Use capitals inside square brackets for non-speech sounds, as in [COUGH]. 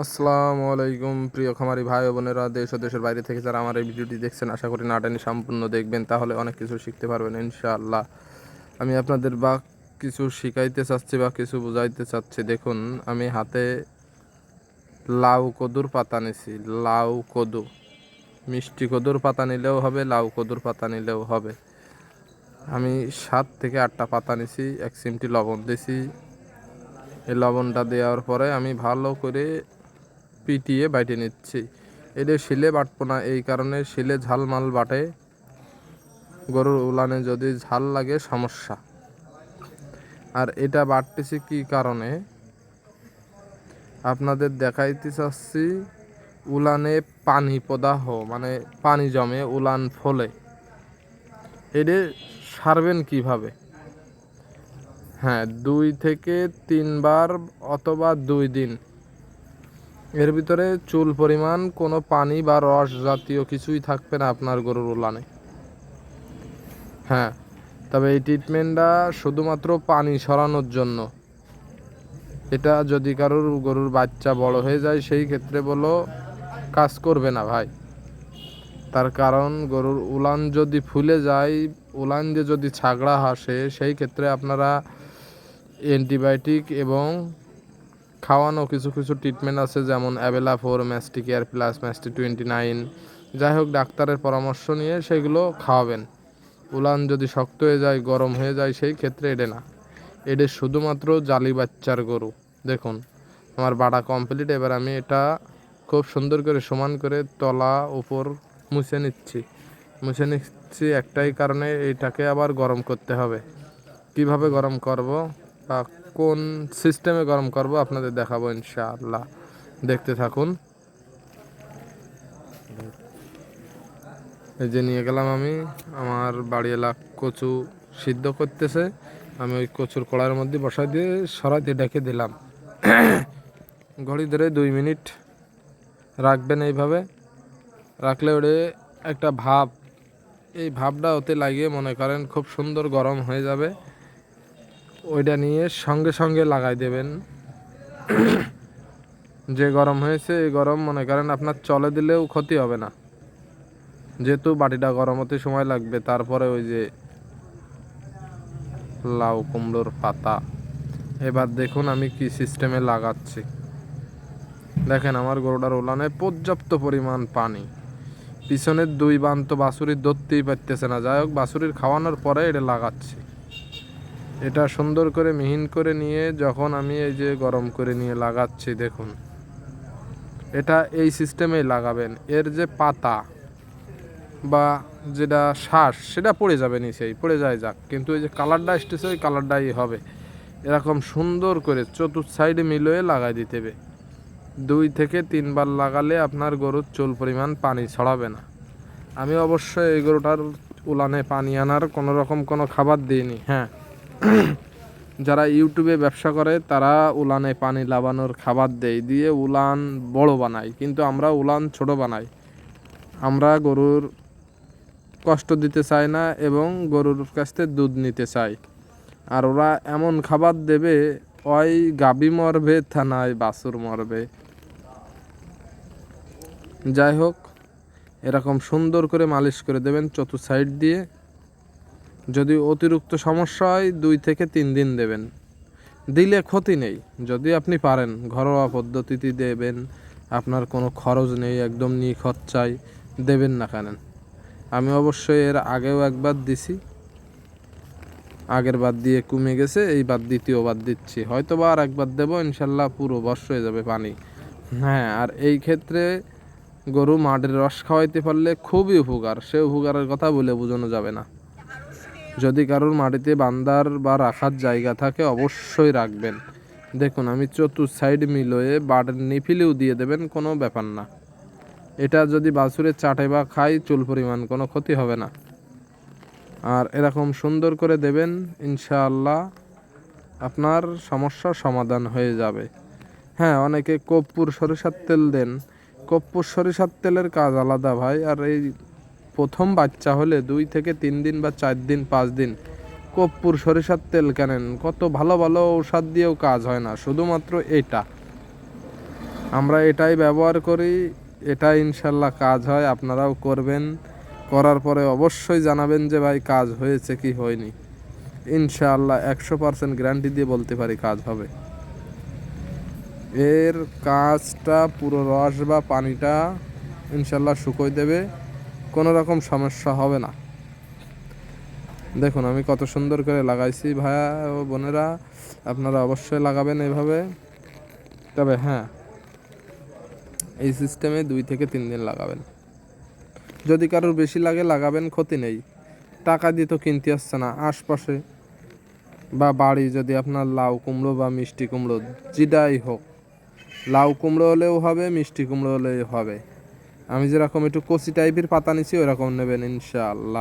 আসসালামু আলাইকুম প্রিয় খামারি ভাই বোনেরা, দেশ ও দেশের বাইরে থেকে যারা আমার এই ভিডিওটি দেখছেন, আশা করি নাটানি সম্পূর্ণ দেখবেন, তাহলে অনেক কিছু শিখতে পারবেন ইনশাআল্লাহ। আমি আপনাদের বা কিছু শিখাইতে চাচ্ছি বা কিছু বুঝাইতে চাচ্ছি, দেখুন, আমি হাতে লাউ কদুর পাতা নিছি, লাউ কদু। মিষ্টি কদুর পাতা নিলেও হবে, লাউ কদুর পাতা নিলেও হবে। আমি সাত থেকে আটটা পাতা নিছি, এক চিমটি লবণ দিছি। এই লবণটা দেওয়ার পরে আমি ভালো করে পিটিয়ে বাইটে নিচ্ছি। এদের শিলে বাটবো না, এই কারণে শিলে ঝালমাল বাটে। গরুর উলানে যদি ঝাল লাগে, সমস্যা। আর এটা বাটতেছি কি কারণে? আপনাদের দেখাইতে চাচ্ছি, উলানে পানি প্রদাহ মানে পানি জমে, উলান ফলে। এটা সারবেন কীভাবে? হ্যাঁ দুই থেকে তিনবার অথবা দুই দিন। এর ভিতরে চুল পরিমাণ, কোনো পানি বা রস জাতীয় কিছুই থাকবে না আপনার গরুর উলানে। হ্যাঁ তবে এই ট্রিটমেন্টটা শুধুমাত্র পানি সরানোর জন্য। এটা যদি কারোর গরুর বাচ্চা বড় হয়ে যায়, সেই ক্ষেত্রে বলো, কাজ করবে না ভাই। তার কারণ, গরুর উলান যদি ফুলে যায়, উলান দিয়ে যদি ছাগড়া হাসে, সেই ক্ষেত্রে আপনারা অ্যান্টিবায়োটিক এবং খাওয়ানো কিছু কিছু ট্রিটমেন্ট আছে, যেমন অ্যাবেলা ফোর ম্যাস্টি কেয়ার প্লাস ম্যাস্টি টোয়েন্টি নাইন যাই হোক, ডাক্তারের পরামর্শ নিয়ে সেগুলো খাওয়াবেন। উলান যদি শক্ত হয়ে যায়, গরম হয়ে যায়, সেই ক্ষেত্রে এডে না। এডে শুধুমাত্র জালি বাচ্চার গরু। দেখুন, আমার বাড়া কমপ্লিট এবার আমি এটা খুব সুন্দর করে সমান করে তলা উপর মুছে নিচ্ছি। মুছে নিচ্ছি একটাই কারণে এটাকে আবার গরম করতে হবে। কীভাবে গরম করব? কোন সিস্টেমে গরম করব আপনাদের দেখাবো ইনশাআল্লাহ। দেখতে থাকুন। এই যে নিয়ে গেলাম আমি, আমার বাড়ি এলাক কচু সিদ্ধ করতেছে। আমি ওই কচুর কড়াইয়ের মধ্যে বসাই দিয়ে সরাই দিয়ে ডেকে দিলাম। [COUGHS] ঘড়ি ধরে দুই মিনিট রাখবেন এইভাবে। রাখলে ওটা একটা ভাব, এই ভাবটা ওতে লাগিয়ে মনে করেন খুব সুন্দর গরম হয়ে যাবে। ওইটা নিয়ে সঙ্গে সঙ্গে লাগাই দেবেন। যে গরম হয়েছে, এই গরম মনে করেন আপনার চলে দিলেও ক্ষতি হবে না। যেহেতু বাটিটা গরম হতে সময় লাগবে, তারপরে ওই যে লাউ, কুমড়োর পাতা। এবার দেখুন আমি কি সিস্টেমে লাগাচ্ছি। দেখেন আমার গরুটার ওলানে পর্যাপ্ত পরিমাণ পানি। পিছনের দুই বান তো বাছুরির ধরতেই পারতেছে না। যাই হোক, বাছুরির খাওয়ানোর পরে এটা লাগাচ্ছি। এটা সুন্দর করে মিহিন করে নিয়ে যখন আমি এই যে গরম করে নিয়ে লাগাচ্ছি, দেখুন। এটা এই সিস্টেমেই লাগাবেন। এর যে পাতা বা যেটা শ্বাস, সেটা পড়ে যাবে নিচেই পড়ে যায় যাক। কিন্তু এই যে কালারটা এসতেছে ওই কালারটাই হবে। এরকম সুন্দর করে চতুর্থ সাইডে মিলিয়ে লাগাই দিতে হবে। দুই থেকে তিনবার লাগালে আপনার গরুর চুল পরিমাণ পানি ছড়াবে না। আমি অবশ্যই এই গরুটার উলানে পানি আনার কোনো রকম কোনো খাবার দিইনি। হ্যাঁ। [CLEARS THROAT] যারা ইউটিউবে ব্যবসা করে, তারা উলানে পানি লাবানোর খাবার দেয়, দিয়ে উলান বড় বানায়। কিন্তু আমরা উলান ছোট বানাই। আমরা গরুর কষ্ট দিতে চাই না এবং গরুর কাছ থেকে দুধ নিতে চাই। আর ওরা এমন খাবার দেবে, ওই গাবি মরবে, থানায় বাসুর মরবে। যাই হোক, এরকম সুন্দর করে মালিশ করে দেবেন চতুর সাইড দিয়ে। যদি অতিরিক্ত সমস্যা হয়, দুই থেকে তিন দিন দেবেন। দিলে ক্ষতি নেই। যদি আপনি পারেন, ঘরোয়া পদ্ধতিতে দেবেন। আপনার কোনো খরচ নেই, একদম নিখরচাই দেবেন না কেন? আমি অবশ্যই এর আগেও একবার দিছি। আগের বার দিয়ে কমে গেছে, এই এইবার দ্বিতীয়বার দিচ্ছি। হয়তো বা আর একবার দেবো, ইনশাল্লাহ পুরো বর্ষ হয়ে যাবে পানি। হ্যাঁ আর এই ক্ষেত্রে গরু মাঠের রস খাওয়াইতে পারলে খুবই উপকার। সে উপকারের কথা বলে বোঝানো যাবে না। যদি কারোর মাটিতে বান্দার বা রাখার জায়গা থাকে, অবশ্যই রাখবেন। দেখুন, আমি চতুর সাইড মিলোয়ে বাড়ির নিফিলেও দিয়ে দেবেন, কোনো ব্যাপার না। এটা যদি বাছুরের চাটে বা খাই চুল পরিমাণ কোনো ক্ষতি হবে না। আর এরকম সুন্দর করে দেবেন, ইনশাআল্লাহ আপনার সমস্যার সমাধান হয়ে যাবে। হ্যাঁ অনেকে কর্পূর সরিষার তেল দেন। কর্পূর সরিষার তেলের কাজ আলাদা ভাই, আর এই প্রথম বাচ্চা হলে দুই থেকে তিন দিন বা চার দিন, পাঁচ দিন কর্পূর সরিষার তেল কেনেন। কত ভালো ভালো ঔষধ দিয়েও কাজ হয় না, শুধুমাত্র এটা। আমরা এটাই ব্যবহার করি, এটাই ইনশাল্লাহ কাজ হয়, আপনারাও করবেন। করার পরে অবশ্যই জানাবেন যে ভাই কাজ হয়েছে কি হয়নি। ইনশাআল্লাহ একশো পার্সেন্ট গ্যারান্টি দিয়ে বলতে পারি কাজ হবে। এর কাজটা পুরো রস বা পানিটা ইনশাল্লাহ শুকোয় দেবে। কোনো রকম সমস্যা হবে না। দেখুন, আমি কত সুন্দর করে লাগাইছি ভাইয়া ও বোনেরা, আপনারা অবশ্যই লাগাবেন এভাবে। তবে হ্যাঁ এই সিস্টেমে দুই থেকে তিন দিন লাগাবেন। যদি কারোর বেশি লাগে, লাগাবেন, ক্ষতি নেই। টাকা দিয়ে তো কিনতে আসছে না, আশপাশে বা বাড়ি, যদি আপনার লাউ কুমড়ো বা মিষ্টি কুমড়ো, যেটাই হোক, লাউ কুমড়ো হলেও হবে, মিষ্টি কুমড়ো হলেও হবে। আমি যেরকম একটু কচি টাইপের পাতা নিছি ওরকম নেবেন ইনশাআল্লাহ।